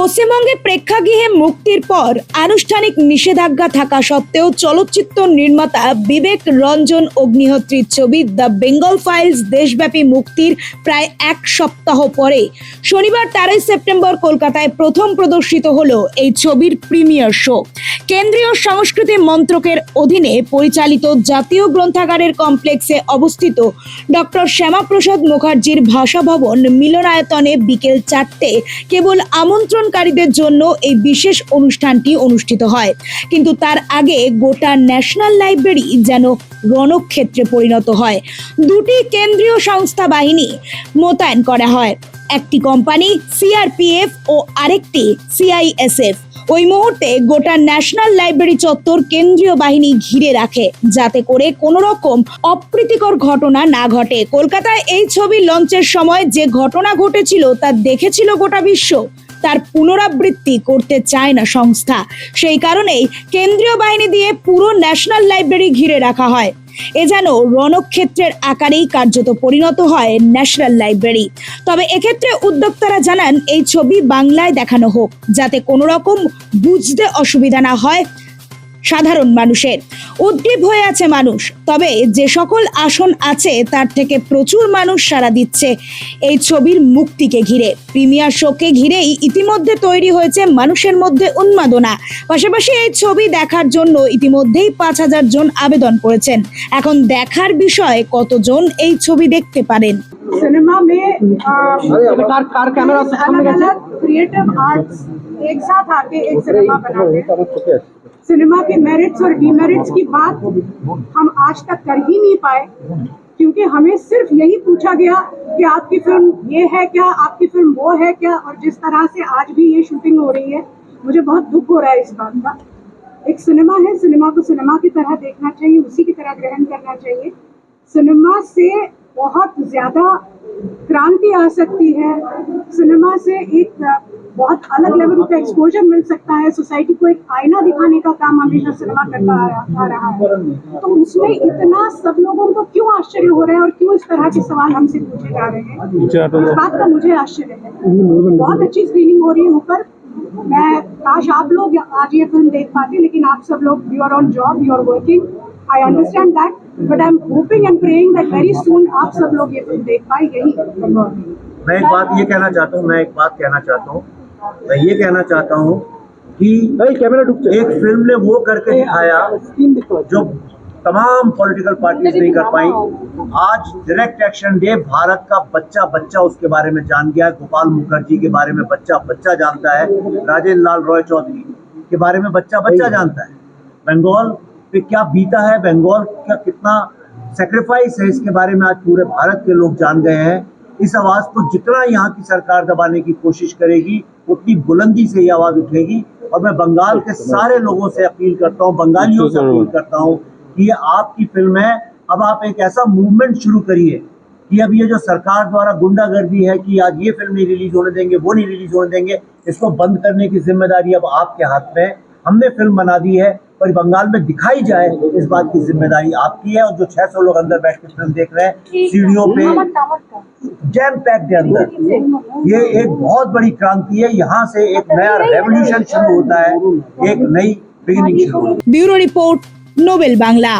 পশ্চিমবঙ্গে প্রেক্ষাগৃহে মুক্তির পর আনুষ্ঠানিক নিষেধাজ্ঞা থাকা সত্ত্বেও চলচ্চিত্র নির্মাতা বিবেক রঞ্জন অগ্নিহোত্রীর ছবি দ্য বেঙ্গল ফাইলস দেশব্যাপী মুক্তির প্রায় এক সপ্তাহ পরে। শনিবার তেরোই সেপ্টেম্বর কলকাতায় প্রথম প্রদর্শিত হলো এই ছবির প্রিমিয়ার শো। কেন্দ্রীয় সংস্কৃতি মন্ত্রকের অধীনে পরিচালিত জাতীয় গ্রন্থাগারের কমপ্লেক্সে অবস্থিত ডক্টর শ্যামাপ্রসাদ মুখার্জির ভাষা ভবন মিলনায়তনে বিকেল চারটে কেবল আমন্ত্রণকারীদের জন্য এই বিশেষ অনুষ্ঠানটি অনুষ্ঠিত হয়। কিন্তু তার আগে গোটা ন্যাশনাল লাইব্রেরি যেন রণক্ষেত্রে পরিণত হয়। দুটি কেন্দ্রীয় সংস্থা বাহিনী মোতায়েন করা হয়। একটি কোম্পানি সিআরপিএফ ও আরেকটি সিআইএসএফ। ওই মুহূর্তে গোটা ন্যাশনাল লাইব্রেরি চত্বর কেন্দ্রীয় বাহিনী ঘিরে রাখে, যাতে করে কোনো রকম অপ্রীতিকর ঘটনা না ঘটে। কলকাতায় এই ছবি লঞ্চের সময় যে ঘটনা ঘটেছিল তা দেখেছিল গোটা বিশ্ব। তার পুনরাবৃত্তি করতে চায় না সংস্থা। সেই কারণেই কেন্দ্রীয় বাহিনী দিয়ে পুরো ন্যাশনাল লাইব্রেরি ঘিরে রাখা হয়। এ যেন রণক্ষেত্রের আকারেই কার্যত পরিণত হয় ন্যাশনাল লাইব্রেরি। তবে এক্ষেত্রে উদ্যোক্তারা জানান, এই ছবি বাংলায় দেখানো হোক, যাতে কোনো রকম বুঝতে অসুবিধা না হয়। সাধারণ মানুষের। উদ্গ্রীব হয়ে আছে মানুষ তবে যে সকল আসন আছে তার থেকে প্রচুর মানুষ সাড়া দিচ্ছে। এই ছবির মুক্তিকে ঘিরে প্রিমিয়ার শোকে ঘিরেই ইতিমধ্যে তৈরি হয়েছে মানুষের মধ্যে উন্মাদনা। পাশাপাশি এই ছবি দেখার জন্য ইতিমধ্যেই পাঁচ হাজার জন আবেদন করেছেন। এখন দেখার বিষয় কতজন এই ছবি দেখতে পারেন। সিনেমা মে কার ক্যামেরা সামনে গেছে? क्रिएटिव आर्ट्स एक साथ आके एक सिनेमा बनाते हैं। सिनेमा के मेरिट्स और डीमेरिट्स की बात हम आज तक कर ही नहीं पाए, क्योंकि हमें सिर्फ़ यही पूछा गया कि आपकी फ़िल्म ये है क्या, आपकी फ़िल्म वो है क्या, और जिस तरह से आज भी ये शूटिंग हो रही है, मुझे बहुत दुख हो रहा है इस बात का। एक सिनेमा है सिनेमा को सिनेमा की तरह देखना चाहिए, उसी की तरह ग्रहण करना चाहिए। सिनेमा से बहुत ज़्यादा क्रांति आ सकती है। सिनेमा से एक बहुत अलग लेवल का एक्सपोजर मिल सकता है। सोसाइटी को एक आईना दिखाने का काम हमेशा सिनेमा करता आ रहा- आ रहा है। तो उसमें इतना सब लोगों को क्यों आश्चर्य हो रहा है और क्यों इस तरह के सवाल हमसे पूछे जा रहे हैं? इस बात का मुझे आश्चर्य है। बहुत अच्छी स्क्रीनिंग हो रही है ऊपर। मैं काश आप लोग आज ये फ़िल्म देख पाते लेकिन आप सब लोग you are on job you are working I understand that but I am hoping and praying that very soon आप सब लोग ये फ़िल्म देख पाए यही मैं एक बात ये कहना चाहता हूँ मैं एक बात कहना चाहता हूँ। मैं ये कहना चाहता हूँ कि कैमरा डूब एक फ़िल्म ने वो करके दिखाया जो तमाम पॉलिटिकल पार्टीज़ नहीं कर पाई। आज डायरेक्ट एक्शन डे भारत का बच्चा बच्चा उसके बारे में जान गया है। गोपाल मुखर्जी के बारे में बच्चा बच्चा जानता है। राजेंद्र लाल रॉय चौधरी के बारे में बच्चा बच्चा जानता है। बंगाल पे क्या बीता है बंगाल? का कितना सेक्रीफाइस है इसके बारे में आज पूरे भारत के लोग जान गए हैं। इस आवाज़ को जितना यहाँ की सरकार दबाने की कोशिश करेगी उतनी बुलंदी से ये आवाज़ उठेगी। और मैं बंगाल के सारे लोगों से अपील करता हूँ बंगालियों से अपील करता हूँ कि ये आपकी फ़िल्म है। अब आप एक ऐसा मूवमेंट शुरू करिए कि अब ये जो सरकार द्वारा गुंडागर्दी है कि आज ये फ़िल्म नहीं रिलीज़ होने देंगे वो नहीं रिलीज़ होने देंगे इसको बंद करने की ज़िम्मेदारी अब आपके हाथ में है। हमने फ़िल्म बना दी है और बंगाल में दिखाई जाए इस बात की ज़िम्मेदारी आपकी है। और जो 600 लोग अंदर बैठ के फ़िल्म देख रहे हैं सीढ़ियों पे जैम पैक के अंदर। ये एक बहुत बड़ी क्रांति है। यहाँ से एक नया रेवोल्यूशन शुरू होता है। एक नई बिगिनिंग शुरू ब्यूरो रिपोर्ट नोबेल बांग्ला।